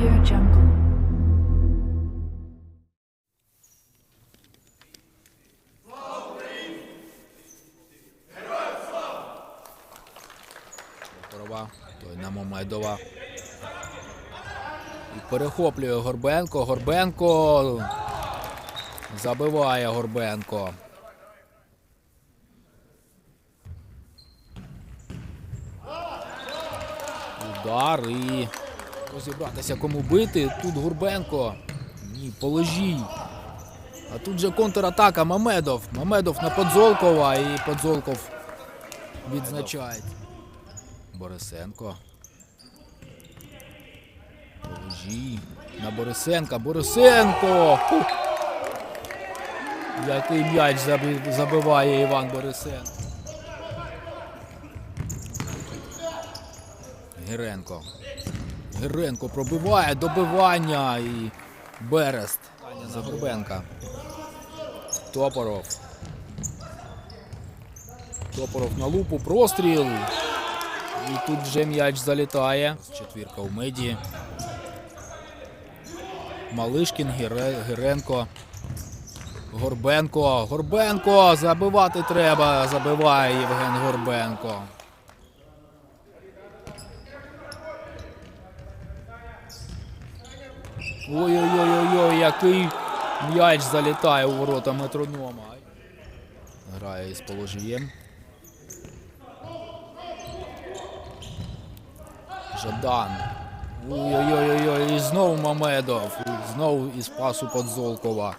Audio Jungle. Хорова, той Намо Майдова. І перехоплює Горбенко. Горбенко забиває Горбенко. Удар і розібратися кому бити. Тут Горбенко. Ні, положій. А тут же контратака Мамедов. Мамедов на Подзолкова і Подзолков відзначає. Борисенко. Положій. На Борисенка. Борисенко! Фух. Який м'яч забиває Іван Борисенко. Геренко. Геренко пробиває добивання і Берест. За Горбенка. Топоров. Топоров на лупу. Простріл. І тут вже м'яч залітає. Четвірка у меді. Малишкін, Гере- Геренко. Горбенко. Горбенко. Забивати треба. Забиває Євген Горбенко. Ой-ой-ой, який м'яч залітає у ворота метронома. Грає із положієм. Жадан. Ой-ой-ой, і знову Мамедов. Знову із пасу Подзолкова.